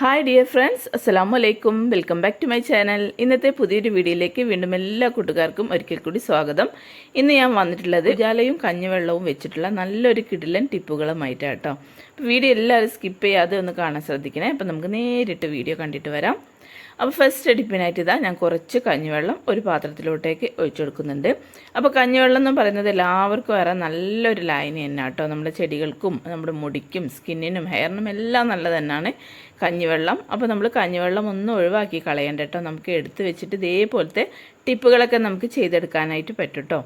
Hi dear friends അസ്സാം വലൈക്കും welcome back to my channel ഇന്നത്തെ പുതിയൊരു വീഡിയോയിലേക്ക് വീണ്ടും എല്ലാ കൂട്ടുകാർക്കും ഒരിക്കൽ കൂടി സ്വാഗതം. ഇന്ന് ഞാൻ വന്നിട്ടുള്ളത് ഉജാലയും കഞ്ഞിവെള്ളവും വെച്ചിട്ടുള്ള നല്ലൊരു കിടിലൻ ടിപ്പുകളുമായിട്ടാണ് കേട്ടോ. വീഡിയോ എല്ലാവരും സ്കിപ്പ് ചെയ്യാതെ ഒന്ന് കാണാൻ ശ്രദ്ധിക്കണേ. അപ്പം നമുക്ക് നേരിട്ട് വീഡിയോ കണ്ടിട്ട് വരാം. അപ്പോൾ ഫസ്റ്റ് ടിപ്പിനായിട്ട് ഇതാ ഞാൻ കുറച്ച് കഞ്ഞിവെള്ളം ഒരു പാത്രത്തിലോട്ടേക്ക് ഒഴിച്ചു കൊടുക്കുന്നുണ്ട് അപ്പോൾ കഞ്ഞിവെള്ളം എന്ന് പറയുന്നത് എല്ലാവർക്കും വേറെ നല്ലൊരു ലായനി തന്നെ കേട്ടോ. നമ്മുടെ ചെടികൾക്കും നമ്മുടെ മുടിക്കും സ്കിന്നിനും ഹെയറിനും എല്ലാം നല്ലത് തന്നെയാണ് കഞ്ഞിവെള്ളം. അപ്പോൾ നമ്മൾ കഞ്ഞിവെള്ളം ഒന്നും ഒഴിവാക്കി കളയണ്ട കേട്ടോ. നമുക്ക് എടുത്ത് വെച്ചിട്ട് ഇതേപോലത്തെ ടിപ്പുകളൊക്കെ നമുക്ക് ചെയ്തെടുക്കാനായിട്ട് പറ്റും കേട്ടോ.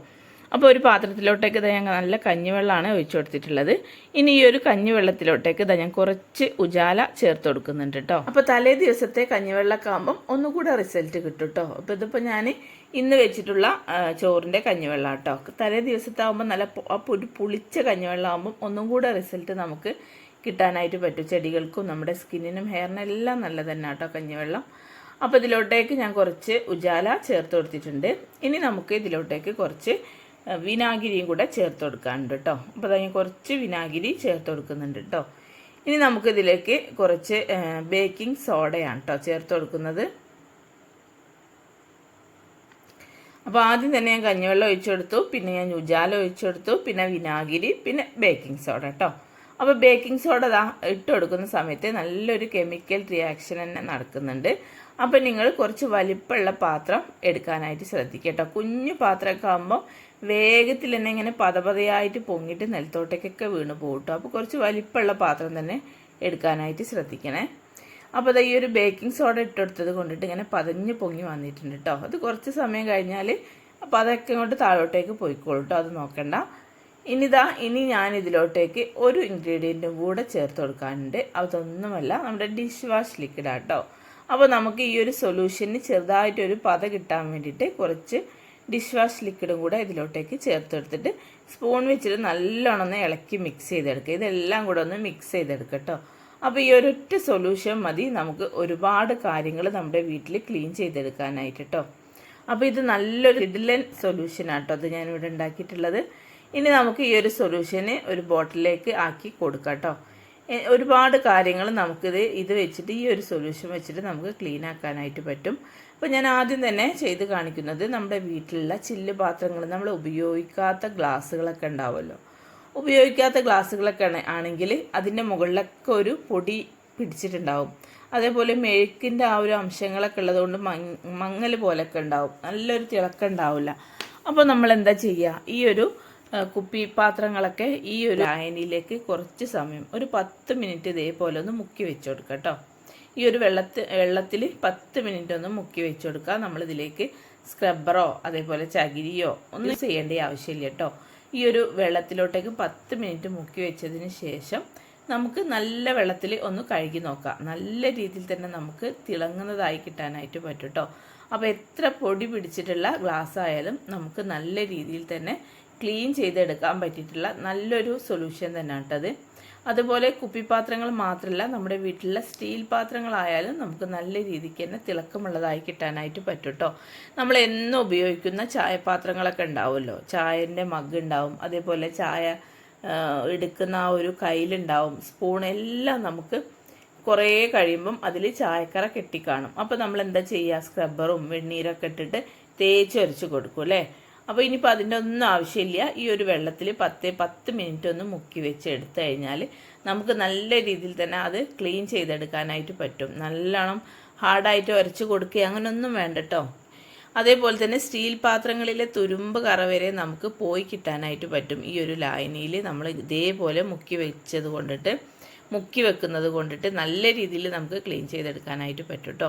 അപ്പോൾ ഒരു പാത്രത്തിലോട്ടേക്ക് ഇതാ ഞങ്ങൾ നല്ല കഞ്ഞിവെള്ളമാണ് ഒഴിച്ചു കൊടുത്തിട്ടുള്ളത്. ഇനി ഈ ഒരു കഞ്ഞിവെള്ളത്തിലോട്ടേക്ക് ഇതാ ഞാൻ കുറച്ച് ഉജാല ചേർത്ത് കൊടുക്കുന്നുണ്ട് കേട്ടോ അപ്പോൾ തലേ ദിവസത്തെ കഞ്ഞിവെള്ളമൊക്കെ ആകുമ്പം ഒന്നുകൂടെ റിസൾട്ട് കിട്ടും കേട്ടോ അപ്പോൾ ഇതിപ്പോൾ ഞാൻ ഇന്ന് വെച്ചിട്ടുള്ള ചോറിന്റെ കഞ്ഞിവെള്ളം കേട്ടോ തലേ ദിവസത്തെ ആകുമ്പോൾ നല്ല അപ്പോൾ ഒരു പുളിച്ച കഞ്ഞിവെള്ളം ആകുമ്പം ഒന്നും കൂടെ റിസൾട്ട് നമുക്ക് കിട്ടാനായിട്ട് പറ്റും. ചെടികൾക്കും നമ്മുടെ സ്കിന്നിനും ഹെയറിനും എല്ലാം നല്ലത് തന്നെ കേട്ടോ കഞ്ഞിവെള്ളം. അപ്പോൾ ഇതിലോട്ടേക്ക് ഞാൻ കുറച്ച് ഉജാല ചേർത്ത് കൊടുത്തിട്ടുണ്ട്. ഇനി നമുക്ക് ഇതിലോട്ടേക്ക് കുറച്ച് വിനാഗിരിയും കൂടെ ചേർത്ത് കൊടുക്കാനുണ്ട് കേട്ടോ. അപ്പോൾ അതായത് കുറച്ച് വിനാഗിരി ചേർത്ത് കൊടുക്കുന്നുണ്ട് കേട്ടോ. ഇനി നമുക്കിതിലേക്ക് കുറച്ച് ബേക്കിംഗ് സോഡയാണ് കേട്ടോ ചേർത്ത് കൊടുക്കുന്നത്. അപ്പോൾ ആദ്യം തന്നെ ഞാൻ കഞ്ഞിവെള്ളം ഒഴിച്ചു കൊടുത്തു പിന്നെ ഞാൻ ഉജാല ഒഴിച്ചു കൊടുത്തു പിന്നെ വിനാഗിരി പിന്നെ ബേക്കിംഗ് സോഡ കേട്ടോ. അപ്പോൾ ബേക്കിംഗ് സോഡ ദാ ഇട്ട് കൊടുക്കുന്ന സമയത്ത് നല്ലൊരു കെമിക്കൽ റിയാക്ഷൻ തന്നെ നടക്കുന്നുണ്ട്. അപ്പോൾ നിങ്ങൾ കുറച്ച് വലിപ്പമുള്ള പാത്രം എടുക്കാനായിട്ട് ശ്രദ്ധിക്കുക കേട്ടോ. കുഞ്ഞു പാത്രമൊക്കെ ആകുമ്പോൾ വേഗത്തിൽ തന്നെ ഇങ്ങനെ പതപതയായിട്ട് പൊങ്ങിട്ട് നിലത്തോട്ടേക്കൊക്കെ വീണ് പോട്ടു. കേട്ടോ അപ്പോൾ കുറച്ച് വലിപ്പമുള്ള പാത്രം തന്നെ എടുക്കാനായിട്ട് ശ്രദ്ധിക്കണേ. അപ്പോൾ അത് ഈ ഒരു ബേക്കിംഗ് സോഡ ഇട്ടെടുത്തത് കൊണ്ടിട്ട് ഇങ്ങനെ പതഞ്ഞ് പൊങ്ങി വന്നിട്ടുണ്ട് കേട്ടോ അത് കുറച്ച് സമയം കഴിഞ്ഞാൽ അപ്പോൾ അതൊക്കെ ഇങ്ങോട്ട് താഴോട്ടേക്ക് പോയിക്കോളൂ കേട്ടോ അത് നോക്കണ്ട. ഇനിതാ ഇനി ഞാൻ ഇതിലോട്ടേക്ക് ഒരു ഇൻഗ്രീഡിയന്റും കൂടെ ചേർത്ത് കൊടുക്കാനുണ്ട്. അതൊന്നുമല്ല നമ്മുടെ ഡിഷ് വാഷ് ലിക്വിഡാണ് കേട്ടോ അപ്പോൾ നമുക്ക് ഈ ഒരു സൊല്യൂഷന് ചെറുതായിട്ടൊരു പത കിട്ടാൻ വേണ്ടിയിട്ട് കുറച്ച് ഡിഷ് വാഷ് ലിക്വിഡും കൂടെ ഇതിലോട്ടേക്ക് ചേർത്തെടുത്തിട്ട് സ്പൂൺ വെച്ചിട്ട് നല്ലോണം ഒന്ന് ഇളക്കി മിക്സ് ചെയ്തെടുക്കുക. ഇതെല്ലാം കൂടെ ഒന്ന് മിക്സ് ചെയ്തെടുക്കുക കേട്ടോ അപ്പോൾ ഈ ഒരൊറ്റ സൊല്യൂഷൻ മതി. നമുക്ക് ഒരുപാട് കാര്യങ്ങൾ നമ്മുടെ വീട്ടിൽ ക്ലീൻ ചെയ്തെടുക്കാനായിട്ട് കേട്ടോ അപ്പോൾ ഇത് നല്ലൊരു ഇഡ്ലൻ കേട്ടോ അത് ഞാനിവിടെ ഉണ്ടാക്കിയിട്ടുള്ളത്. ഇനി നമുക്ക് ഈ ഒരു സൊല്യൂഷന് ഒരു ബോട്ടിലേക്ക് ആക്കി കൊടുക്കാം കേട്ടോ ഒരുപാട് കാര്യങ്ങൾ നമുക്കിത് ഇത് വെച്ചിട്ട് ഈ ഒരു സൊല്യൂഷൻ വെച്ചിട്ട് നമുക്ക് ക്ലീൻ ആക്കാനായിട്ട് പറ്റും. അപ്പോൾ ഞാൻ ആദ്യം തന്നെ ചെയ്ത് കാണിക്കുന്നത് നമ്മുടെ വീട്ടിലുള്ള ചില്ല് പാത്രങ്ങൾ നമ്മൾ ഉപയോഗിക്കാത്ത ഗ്ലാസ്സുകളൊക്കെ ഉണ്ടാവുമല്ലോ. ഉപയോഗിക്കാത്ത ഗ്ലാസ്സുകളൊക്കെ ആണ് ആണെങ്കിൽ അതിന്റെ മുകളിലൊക്കെ ഒരു പൊടി പിടിച്ചിട്ടുണ്ടാവും. അതേപോലെ മെഴുക്കിന്റെ ആ ഒരു അംശങ്ങളൊക്കെ ഉള്ളതുകൊണ്ട് മങ് മങ്ങൽ പോലൊക്കെ ഉണ്ടാവും. നല്ലൊരു തിളക്കം ഉണ്ടാവില്ല. അപ്പോൾ നമ്മൾ എന്താ ചെയ്യുക? ഈ ഒരു കുപ്പി പാത്രങ്ങളൊക്കെ ഈ ഒരു ലായനിയിലേക്ക് കുറച്ച് സമയം ഒരു പത്ത് മിനിറ്റ് ഇതേപോലെ ഒന്ന് മുക്കി വെച്ച് കൊടുക്കാം കേട്ടോ. ഈ ഒരു വെള്ളത്തിൽ വെള്ളത്തിൽ പത്ത് മിനിറ്റ് ഒന്ന് മുക്കി വെച്ച് കൊടുക്കുക നമ്മളിതിലേക്ക് സ്ക്രബ്ബറോ അതേപോലെ ചകിരിയോ ഒന്നും ചെയ്യേണ്ട ആവശ്യമില്ല കേട്ടോ ഈ ഒരു വെള്ളത്തിലോട്ടേക്ക് പത്ത് മിനിറ്റ് മുക്കി വെച്ചതിന് ശേഷം നമുക്ക് നല്ല വെള്ളത്തിൽ ഒന്ന് കഴുകി നോക്കാം. നല്ല രീതിയിൽ തന്നെ നമുക്ക് തിളങ്ങുന്നതായി കിട്ടാനായിട്ട് പറ്റും കേട്ടോ അപ്പോൾ എത്ര പൊടി പിടിച്ചിട്ടുള്ള ഗ്ലാസ് ആയാലും നമുക്ക് നല്ല രീതിയിൽ തന്നെ ക്ലീൻ ചെയ്തെടുക്കാൻ പറ്റിയിട്ടുള്ള നല്ലൊരു സൊല്യൂഷൻ തന്നെയാണ് കേട്ടത് അതുപോലെ കുപ്പിപ്പാത്രങ്ങൾ മാത്രമല്ല നമ്മുടെ വീട്ടിലെ സ്റ്റീൽ പാത്രങ്ങളായാലും നമുക്ക് നല്ല രീതിക്ക് തന്നെ തിളക്കമുള്ളതായി കിട്ടാനായിട്ട് പറ്റും കേട്ടോ നമ്മൾ എന്നും ഉപയോഗിക്കുന്ന ചായപാത്രങ്ങളൊക്കെ ഉണ്ടാവുമല്ലോ. ചായന്റെ മഗ് ഉണ്ടാവും അതേപോലെ ചായ എടുക്കുന്ന ആ ഒരു കയ്യിലുണ്ടാവും സ്പൂൺ എല്ലാം നമുക്ക് കുറേ കഴിയുമ്പം അതിൽ ചായക്കറ കെട്ടിക്കാണും. അപ്പോൾ നമ്മൾ എന്താ ചെയ്യുക സ്ക്രബ്ബറും വെണ്ണീരൊക്കെ ഇട്ടിട്ട് തേച്ചൊരച്ച് കൊടുക്കും അല്ലേ? അപ്പോൾ ഇനിയിപ്പോൾ അതിന്റെ ഒന്നും ആവശ്യമില്ല. ഈ ഒരു വെള്ളത്തിൽ പത്ത് പത്ത് മിനിറ്റ് ഒന്ന് മുക്കി വെച്ച് എടുത്തു കഴിഞ്ഞാൽ നമുക്ക് നല്ല രീതിയിൽ തന്നെ അത് ക്ലീൻ ചെയ്തെടുക്കാനായിട്ട് പറ്റും. നല്ലോണം ഹാർഡായിട്ട് ഉരച്ച് കൊടുക്കുക അങ്ങനെയൊന്നും വേണ്ട കേട്ടോ അതേപോലെ തന്നെ സ്റ്റീൽ പാത്രങ്ങളിലെ തുരുമ്പ് കറ വരെ നമുക്ക് പോയി കിട്ടാനായിട്ട് പറ്റും. ഈ ഒരു ലായനിയിൽ നമ്മൾ ഇതേപോലെ മുക്കി വെച്ചത് കൊണ്ടിട്ട് മുക്കി വെക്കുന്നത് കൊണ്ടിട്ട് നല്ല രീതിയിൽ നമുക്ക് ക്ലീൻ ചെയ്തെടുക്കാനായിട്ട് പറ്റും കേട്ടോ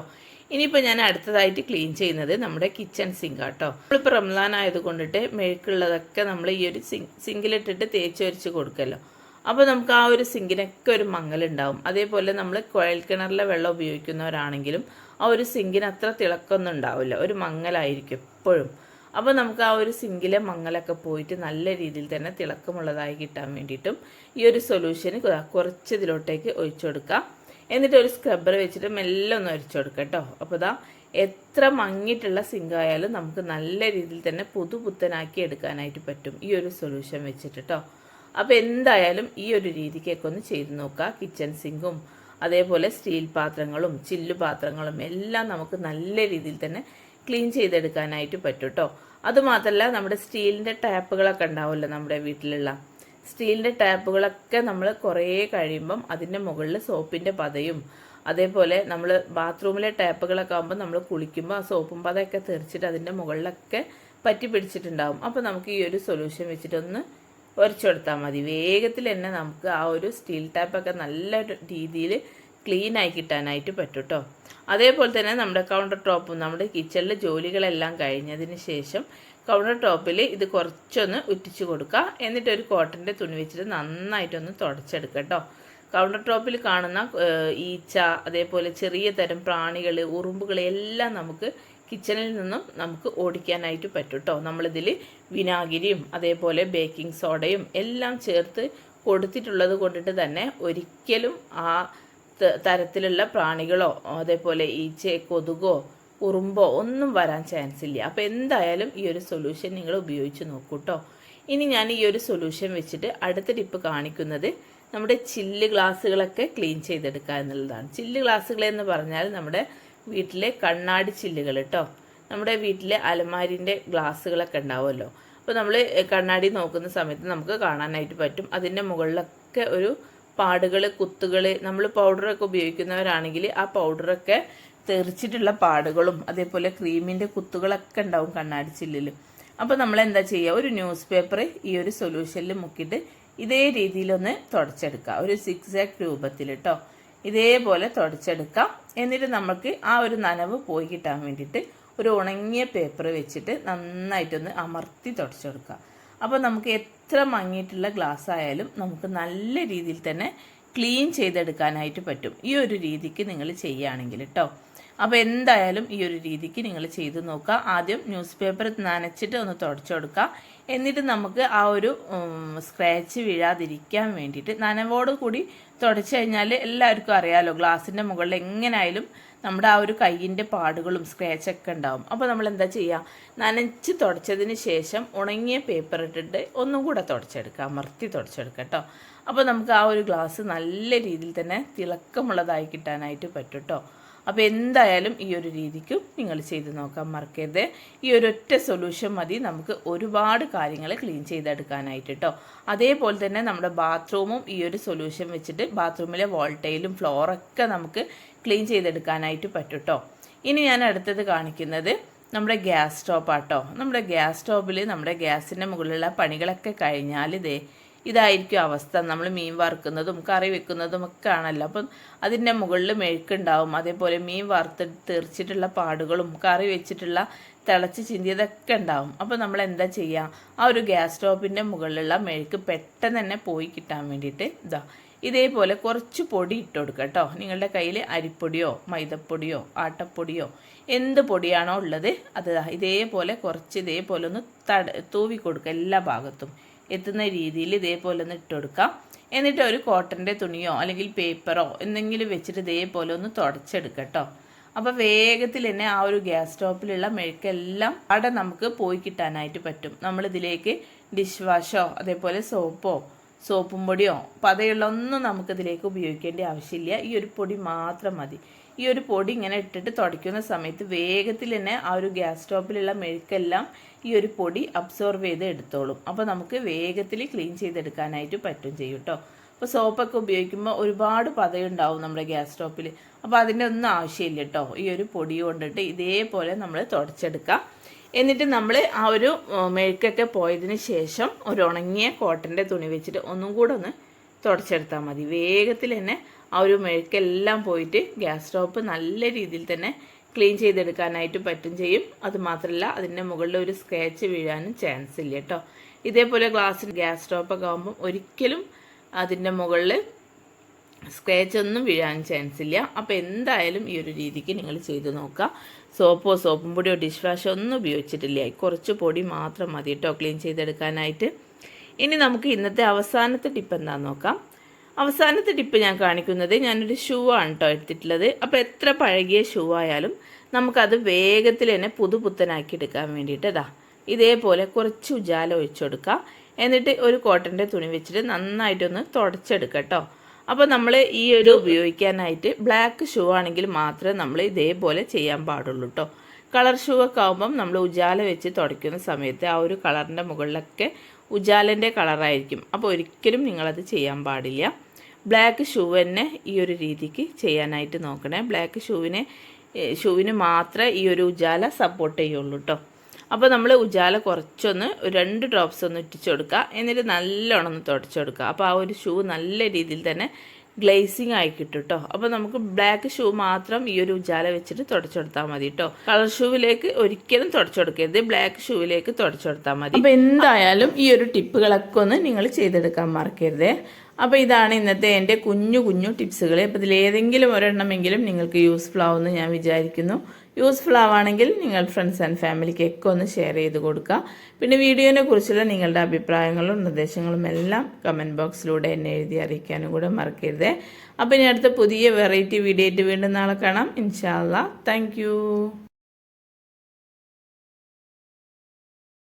ഇനിയിപ്പോൾ ഞാൻ അടുത്തതായിട്ട് ക്ലീൻ ചെയ്യുന്നത് നമ്മുടെ കിച്ചൺ സിങ്ക് കേട്ടോ നമ്മളിപ്പോൾ റംലാൻ ആയത് കൊണ്ടിട്ട് മെഴുക്കുള്ളതൊക്കെ നമ്മൾ ഈ ഒരു സിങ്ക് സിങ്കിലിട്ടിട്ട് തേച്ച് വരച്ച് കൊടുക്കല്ലോ. അപ്പോൾ നമുക്ക് ആ ഒരു സിങ്കിനൊക്കെ ഒരു മങ്ങലുണ്ടാവും. അതേപോലെ നമ്മൾ കുഴൽ കിണറിലെ വെള്ളം ഉപയോഗിക്കുന്നവരാണെങ്കിലും ആ ഒരു സിങ്കിന് അത്ര തിളക്കമൊന്നും ഉണ്ടാവില്ല. ഒരു മങ്ങലായിരിക്കും എപ്പോഴും. അപ്പോൾ നമുക്ക് ആ ഒരു സിങ്കിലെ മങ്ങലൊക്കെ പോയിട്ട് നല്ല രീതിയിൽ തന്നെ തിളക്കമുള്ളതായി കിട്ടാൻ വേണ്ടിയിട്ടും ഈ ഒരു സൊല്യൂഷന് കുറച്ച് ഇതിലോട്ടേക്ക് ഒഴിച്ചു കൊടുക്കാം. എന്നിട്ട് ഒരു സ്ക്രബ്ബർ വെച്ചിട്ട് മെല്ലെ ഒന്ന് ഒരച്ചു കൊടുക്കുക കേട്ടോ. അപ്പോൾ ഇതാ എത്ര മങ്ങിയിട്ടുള്ള സിങ്ക് ആയാലും നമുക്ക് നല്ല രീതിയിൽ തന്നെ പുതുപുത്തനാക്കി എടുക്കാനായിട്ട് പറ്റും ഈ ഒരു സൊല്യൂഷൻ വെച്ചിട്ട് കേട്ടോ അപ്പോൾ എന്തായാലും ഈ ഒരു രീതിക്കൊക്കെ ഒന്ന് ചെയ്ത് നോക്കുക കിച്ചൺ സിങ്കും അതേപോലെ സ്റ്റീൽ പാത്രങ്ങളും ചില്ലു പാത്രങ്ങളും എല്ലാം നമുക്ക് നല്ല രീതിയിൽ തന്നെ ക്ലീൻ ചെയ്തെടുക്കാനായിട്ട് പറ്റും കേട്ടോ അതുമാത്രമല്ല നമ്മുടെ സ്റ്റീലിന്റെ ടാപ്പുകളൊക്കെ ഉണ്ടാവുമല്ലോ നമ്മുടെ വീട്ടിലുള്ള. സ്റ്റീലിന്റെ ടാപ്പുകളൊക്കെ നമ്മൾ കുറേ കഴിയുമ്പം അതിന്റെ മുകളിൽ സോപ്പിന്റെ പതയും. അതേപോലെ നമ്മൾ ബാത്റൂമിലെ ടാപ്പുകളൊക്കെ ആകുമ്പോൾ നമ്മൾ കുളിക്കുമ്പോൾ ആ സോപ്പും പതയൊക്കെ തെറിച്ചിട്ട് അതിന്റെ മുകളിലൊക്കെ പറ്റി പിടിച്ചിട്ടുണ്ടാവും. അപ്പോൾ നമുക്ക് ഈ ഒരു സൊല്യൂഷൻ വെച്ചിട്ടൊന്ന് ഉരച്ചെടുത്താൽ മതി. വേഗത്തിൽ തന്നെ നമുക്ക് ആ ഒരു സ്റ്റീൽ ടാപ്പൊക്കെ നല്ല രീതിയിൽ ക്ലീൻ ആയി കിട്ടാനായിട്ട് പറ്റും കേട്ടോ അതേപോലെ തന്നെ നമ്മുടെ കൗണ്ടർ ടോപ്പും നമ്മുടെ കിച്ചണിലെ ജോലികളെല്ലാം കഴിഞ്ഞതിന് ശേഷം കൗണ്ടർ ടോപ്പിൽ ഇത് കുറച്ചൊന്ന് ഉറ്റിച്ച് കൊടുക്കുക എന്നിട്ട് ഒരു കോട്ടന്റെ തുണി വെച്ചിട്ട് നന്നായിട്ടൊന്ന് തുടച്ചെടുക്കുക കേട്ടോ കൗണ്ടർ ടോപ്പിൽ കാണുന്ന ഈച്ച അതേപോലെ ചെറിയ തരം പ്രാണികൾ ഉറുമ്പുകൾ എല്ലാം നമുക്ക് കിച്ചണിൽ നിന്നും നമുക്ക് ഓടിക്കാനായിട്ട് പറ്റും കേട്ടോ നമ്മളിതിൽ വിനാഗിരിയും അതേപോലെ ബേക്കിംഗ് സോഡയും എല്ലാം ചേർത്ത് കൊടുത്തിട്ടുള്ളത് കൊണ്ടിട്ട് തന്നെ ഒരിക്കലും ആ തരത്തിലുള്ള പ്രാണികളോ അതേപോലെ ഈച്ച കൊതുകോ ഉറുമ്പോ ഒന്നും വരാൻ ചാൻസ് ഇല്ല. അപ്പോൾ എന്തായാലും ഈ ഒരു സൊല്യൂഷൻ നിങ്ങൾ ഉപയോഗിച്ച് നോക്കൂ കേട്ടോ ഇനി ഞാൻ ഈ ഒരു സൊല്യൂഷൻ വെച്ചിട്ട് അടുത്ത ടിപ്പ് കാണിക്കുന്നത് നമ്മുടെ ചില്ല് ഗ്ലാസ്സുകളൊക്കെ ക്ലീൻ ചെയ്തെടുക്കുക എന്നുള്ളതാണ്. ചില്ല് ഗ്ലാസ്സുകൾ എന്ന് പറഞ്ഞാൽ നമ്മുടെ വീട്ടിലെ കണ്ണാടി ചില്ലുകൾ കേട്ടോ നമ്മുടെ വീട്ടിലെ അലമാരിന്റെ ഗ്ലാസ്സുകളൊക്കെ ഉണ്ടാവുമല്ലോ. അപ്പോൾ നമ്മൾ കണ്ണാടി നോക്കുന്ന സമയത്ത് നമുക്ക് കാണാനായിട്ട് പറ്റും. അതിന്റെ മുകളിലൊക്കെ ഒരു പാടുകൾ കുത്തുകൾ നമ്മൾ പൗഡറൊക്കെ ഉപയോഗിക്കുന്നവരാണെങ്കിൽ ആ പൗഡറൊക്കെ തെറിച്ചിട്ടുള്ള പാടുകളും അതേപോലെ ക്രീമിന്റെ കുത്തുകളൊക്കെ ഉണ്ടാവും കണ്ണാടി ചില്ലിൽ അപ്പോൾ നമ്മൾ എന്താ ചെയ്യുക ഒരു ന്യൂസ് പേപ്പർ ഈ ഒരു സൊല്യൂഷനിൽ മുക്കിയിട്ട് ഇതേ രീതിയിലൊന്ന് തുടച്ചെടുക്കുക ഒരു സിക്സ് ആക്ട് രൂപത്തിൽ കേട്ടോ ഇതേപോലെ തുടച്ചെടുക്കാം. എന്നിട്ട് നമുക്ക് ആ ഒരു നനവ് പോയി കിട്ടാൻ വേണ്ടിയിട്ട് ഒരു ഉണങ്ങിയ പേപ്പർ വെച്ചിട്ട് നന്നായിട്ടൊന്ന് അമർത്തി തുടച്ചെടുക്കുക അപ്പോൾ നമുക്ക് എത്ര മങ്ങിയിട്ടുള്ള ഗ്ലാസ് ആയാലും നമുക്ക് നല്ല രീതിയിൽ തന്നെ ക്ലീൻ ചെയ്തെടുക്കാനായിട്ട് പറ്റും. ഈ ഒരു രീതിക്ക് നിങ്ങൾ ചെയ്യുകയാണെങ്കിൽ കേട്ടോ അപ്പോൾ എന്തായാലും ഈ ഒരു രീതിക്ക് നിങ്ങൾ ചെയ്ത് നോക്കുക. ആദ്യം ന്യൂസ് പേപ്പർ നനച്ചിട്ട് ഒന്ന് തുടച്ചു കൊടുക്കുക. എന്നിട്ട് നമുക്ക് ആ ഒരു സ്ക്രാച്ച് വീഴാതിരിക്കാൻ വേണ്ടിയിട്ട് നനവോട് കൂടി തുടച്ചു കഴിഞ്ഞാൽ എല്ലാവർക്കും അറിയാമല്ലോ ഗ്ലാസിന്റെ മുകളിൽ എങ്ങനെയായാലും നമ്മുടെ ആ ഒരു കയ്യിന്റെ പാടുകളും സ്ക്രാച്ചൊക്കെ ഉണ്ടാവും. അപ്പോൾ നമ്മൾ എന്താ ചെയ്യുക? നനച്ച് തുടച്ചതിന് ശേഷം ഉണങ്ങിയ പേപ്പർ ഇട്ടിട്ട് ഒന്നും കൂടെ തുടച്ചെടുക്കുക. അമർത്തി തുടച്ചെടുക്കുക കേട്ടോ. അപ്പോൾ നമുക്ക് ആ ഒരു ഗ്ലാസ് നല്ല രീതിയിൽ തന്നെ തിളക്കമുള്ളതായി കിട്ടാനായിട്ട് പറ്റും കേട്ടോ. അപ്പോൾ എന്തായാലും ഈ ഒരു രീതിക്കും നിങ്ങൾ ചെയ്ത് നോക്കാൻ മറക്കരുത്. ഈ ഒരു ഒറ്റ സൊല്യൂഷൻ മതി. നമുക്ക് ഒരുപാട് കാര്യങ്ങൾ ക്ലീൻ ചെയ്തെടുക്കാനായിട്ട് കേട്ടോ അതേപോലെ തന്നെ നമ്മുടെ ബാത്റൂമും ഈ ഒരു സൊല്യൂഷൻ വെച്ചിട്ട് ബാത്റൂമിലെ വോൾട്ടയിലും ഫ്ലോറൊക്കെ നമുക്ക് ക്ലീൻ ചെയ്തെടുക്കാനായിട്ട് പറ്റും കേട്ടോ ഇനി ഞാൻ അടുത്തത് കാണിക്കുന്നത് നമ്മുടെ ഗ്യാസ് സ്റ്റോപ്പാട്ടോ നമ്മുടെ ഗ്യാസ് സ്റ്റോപ്പിൽ നമ്മുടെ ഗ്യാസിന്റെ മുകളിലുള്ള പണികളൊക്കെ കഴിഞ്ഞാൽ ഇതേ ഇതായിരിക്കും അവസ്ഥ. നമ്മൾ മീൻ വറുക്കുന്നതും കറി വെക്കുന്നതും ഒക്കെ ആണല്ലോ. അപ്പം അതിന്റെ മുകളിൽ മെഴുക്കുണ്ടാവും. അതേപോലെ മീൻ വറുത്ത് തെറിച്ചിട്ടുള്ള പാടുകളും കറി വെച്ചിട്ടുള്ള തിളച്ച് ചിന്തിയതൊക്കെ ഉണ്ടാവും. അപ്പോൾ നമ്മൾ എന്താ ചെയ്യുക ആ ഒരു ഗ്യാസ് സ്റ്റോപ്പിന്റെ മുകളിലുള്ള മെഴുക്ക് പെട്ടെന്ന് തന്നെ പോയി കിട്ടാൻ വേണ്ടിയിട്ട് ഇതാ ഇതേപോലെ കുറച്ച് പൊടി ഇട്ട് കൊടുക്കുക കേട്ടോ. നിങ്ങളുടെ കയ്യിൽ അരിപ്പൊടിയോ മൈദപ്പൊടിയോ ആട്ടപ്പൊടിയോ എന്ത് പൊടിയാണോ ഉള്ളത് അത് ഇതേപോലെ കുറച്ച് ഇതേപോലെ ഒന്ന് തട തൂവി കൊടുക്കുക എല്ലാ ഭാഗത്തും. എത്തുന്ന രീതിയിൽ ഇതേപോലെ ഒന്ന് ഇട്ട് കൊടുക്കാം. എന്നിട്ട് ഒരു കോട്ടന്റെ തുണിയോ അല്ലെങ്കിൽ പേപ്പറോ എന്തെങ്കിലും വെച്ചിട്ട് ഇതേപോലെ ഒന്ന് തുടച്ചെടുക്കുക കേട്ടോ അപ്പോൾ വേഗത്തിൽ തന്നെ ആ ഒരു ഗ്യാസ് സ്റ്റോപ്പിലുള്ള മെഴുക്കെല്ലാം അവിടെ നമുക്ക് പോയി കിട്ടാനായിട്ട് പറ്റും. നമ്മളിതിലേക്ക് ഡിഷ് വാഷോ അതേപോലെ സോപ്പോ സോപ്പും പൊടിയോ പതയുള്ള ഒന്നും നമുക്കിതിലേക്ക് ഉപയോഗിക്കേണ്ട ആവശ്യമില്ല. ഈ ഒരു പൊടി മാത്രം മതി. ഈ ഒരു പൊടി ഇങ്ങനെ ഇട്ടിട്ട് തുടയ്ക്കുന്ന സമയത്ത് വേഗത്തിൽ തന്നെ ആ ഒരു ഗ്യാസ് സ്റ്റോപ്പിലുള്ള മെഴുക്കെല്ലാം ഈ ഒരു പൊടി അബ്സോർവ് ചെയ്ത് എടുത്തോളും. അപ്പോൾ നമുക്ക് വേഗത്തിൽ ക്ലീൻ ചെയ്തെടുക്കാനായിട്ട് പറ്റും ചെയ്യും കേട്ടോ സോപ്പൊക്കെ ഉപയോഗിക്കുമ്പോൾ ഒരുപാട് പതയുണ്ടാവും നമ്മുടെ ഗ്യാസ് സ്റ്റോപ്പിൽ അപ്പോൾ അതിന്റെ ഒന്നും ആവശ്യമില്ല കേട്ടോ ഈ ഒരു പൊടി കൊണ്ടിട്ട് ഇതേപോലെ നമ്മൾ തുടച്ചെടുക്കാം. എന്നിട്ട് നമ്മൾ ആ ഒരു മെഴുക്കൊക്കെ പോയതിന് ശേഷം ഒരു ഉണങ്ങിയ കോട്ടന്റെ തുണി വെച്ചിട്ട് ഒന്നും കൂടെ ഒന്ന് തുടച്ചെടുത്താൽ മതി. വേഗത്തിൽ തന്നെ ആ ഒരു മെഴുക്കെല്ലാം പോയിട്ട് ഗ്യാസ് സ്റ്റോപ്പ് നല്ല രീതിയിൽ തന്നെ ക്ലീൻ ചെയ്തെടുക്കാനായിട്ട് പറ്റും ചെയ്യും. അത് മാത്രമല്ല അതിന്റെ മുകളിൽ ഒരു സ്ക്രാച്ച് വീഴാനും ചാൻസ് ഇല്ല കേട്ടോ. ഇതേപോലെ ഗ്ലാസ് ഗ്യാസ് സ്റ്റോപ്പൊക്കെ ആകുമ്പം ഒരിക്കലും അതിന്റെ മുകളിൽ സ്ക്രാച്ച് ഒന്നും വീഴാൻ ചാൻസ് ഇല്ല. അപ്പോൾ എന്തായാലും ഈ ഒരു രീതിക്ക് നിങ്ങൾ ചെയ്ത് നോക്കുക. സോപ്പോ സോപ്പും പൊടിയോ ഡിഷ് വാഷോ ഒന്നും ഉപയോഗിച്ചിട്ടില്ല. കുറച്ച് പൊടി മാത്രം മതി കേട്ടോ ക്ലീൻ ചെയ്തെടുക്കാനായിട്ട്. ഇനി നമുക്ക് ഇന്നത്തെ അവസാനത്തെ ടിപ്പ് എന്താണെന്ന് നോക്കാം. അവസാനത്തെ ടിപ്പ് ഞാൻ കാണിക്കുന്നത് ഞാനൊരു ഷൂ ആണ് കേട്ടോ എടുത്തിട്ടുള്ളത്. അപ്പോൾ എത്ര പഴകിയ ഷൂ ആയാലും നമുക്കത് വേഗത്തിൽ തന്നെ പുതുപുത്തനാക്കി എടുക്കാൻ വേണ്ടിയിട്ട് ഇതാ ഇതേപോലെ കുറച്ച് ഉജാല ഒഴിച്ചു കൊടുക്കുക എന്നിട്ട് ഒരു കോട്ടന്റെ തുണി വെച്ചിട്ട് നന്നായിട്ടൊന്ന് തുടച്ചെടുക്കാം കേട്ടോ അപ്പോൾ നമ്മൾ ഈ ഒരു ഉപയോഗിക്കാനായിട്ട് ബ്ലാക്ക് ഷൂ ആണെങ്കിൽ മാത്രമേ നമ്മൾ ഇതേപോലെ ചെയ്യാൻ പാടുള്ളൂ കേട്ടോ കളർ ഷൂ ഒക്കെ ആകുമ്പം നമ്മൾ ഉജാല വെച്ച് തുടയ്ക്കുന്ന സമയത്ത് ആ ഒരു കളറിന്റെ മുകളിലൊക്കെ ഉജാലന്റെ കളറായിരിക്കും അപ്പോൾ ഒരിക്കലും നിങ്ങളത് ചെയ്യാൻ പാടില്ല. ബ്ലാക്ക് ഷൂ തന്നെ ഈ ഒരു രീതിക്ക് ചെയ്യാനായിട്ട് നോക്കണേ. ബ്ലാക്ക് ഷൂവിനെ ഷൂവിന് മാത്രമേ ഈ ഒരു ഉജാല സപ്പോർട്ട് ചെയ്യുള്ളൂ കേട്ടോ അപ്പോൾ നമ്മൾ ഉജാല കുറച്ചൊന്ന് രണ്ട് ഡ്രോപ്സ് ഒന്ന് ഇട്ടിച്ചു കൊടുക്കുക. എന്നിട്ട് നല്ലോണം ഒന്ന് തുടച്ചു കൊടുക്കുക. അപ്പോൾ ആ ഒരു ഷൂ നല്ല രീതിയിൽ തന്നെ ഗ്ലേസിങ് ആയി കിട്ടും കേട്ടോ അപ്പോൾ നമുക്ക് ബ്ലാക്ക് ഷൂ മാത്രം ഈ ഒരു ഉജാല വെച്ചിട്ട് തുടച്ചെടുത്താൽ മതി കേട്ടോ കളർ ഷൂവിലേക്ക് ഒരിക്കലും തുടച്ചെടുക്കരുത് ബ്ലാക്ക് ഷൂവിലേക്ക് തുടച്ചെടുത്താൽ മതി. അപ്പോൾ എന്തായാലും ഈ ഒരു ടിപ്പുകളൊക്കെ ഒന്ന് നിങ്ങൾ ചെയ്തെടുക്കാൻ മറക്കരുതേ. അപ്പോൾ ഇതാണ് ഇന്നത്തെ എന്റെ കുഞ്ഞു കുഞ്ഞു ടിപ്സുകൾ അപ്പോൾ ഇതിലേതെങ്കിലും ഒരെണ്ണമെങ്കിലും നിങ്ങൾക്ക് യൂസ്ഫുൾ ആവുമെന്ന് ഞാൻ വിചാരിക്കുന്നു. യൂസ്ഫുൾ ആവുകയാണെങ്കിൽ നിങ്ങൾ ഫ്രണ്ട്സ് ആൻഡ് ഫാമിലിക്കൊക്കെ ഒന്ന് ഷെയർ ചെയ്ത് കൊടുക്കുക. പിന്നെ വീഡിയോനെ കുറിച്ചുള്ള നിങ്ങളുടെ അഭിപ്രായങ്ങളും നിർദ്ദേശങ്ങളും എല്ലാം കമന്റ് ബോക്സിലൂടെ എന്നെ എഴുതി അറിയിക്കാനും കൂടെ മറക്കരുത്. അപ്പോൾ ഇനി അടുത്ത പുതിയ വെറൈറ്റി വീഡിയോ ആയിട്ട് വീണ്ടും നാളെ കാണാം. ഇൻഷാല്ല താങ്ക്